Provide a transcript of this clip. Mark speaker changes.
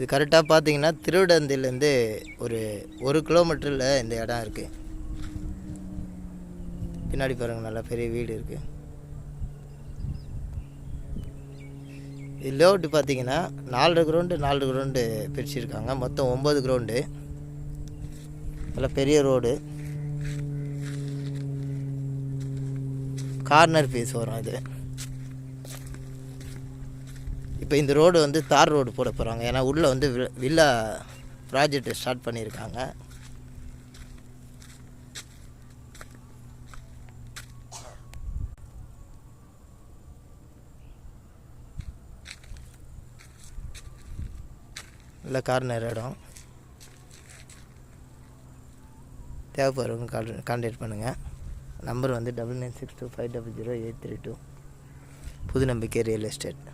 Speaker 1: இது கரெக்டாக பார்த்தீங்கன்னா திருவிடந்திலேருந்து ஒரு ஒரு கிலோமீட்டரில் இந்த இடம் இருக்குது பின்னாடி பாருங்கள் நல்லா பெரிய வீடு இருக்குது இது லேவுட்டு பார்த்தீங்கன்னா நாலு கிரவுண்டு நாலு கிரவுண்டு பிரிச்சுருக்காங்க. மொத்தம் ஒம்பது கிரவுண்டு நல்ல பெரிய ரோடு கார்னர் பீஸ் வரும் இது இப்போ இந்த ரோடு வந்து தார் ரோடு போட போகிறாங்க ஏன்னா உள்ளே வந்து வில்லா ப்ராஜெக்ட் ஸ்டார்ட் பண்ணியிருக்காங்க. நல்ல கார்னர் இடம். தேவைப்படுறவங்க கால் கான்டாக்ட் பண்ணுங்கள் நம்பர் வந்து double nine six two five double zero eight three two புது நம்பிக்கை ரியல் எஸ்டேட்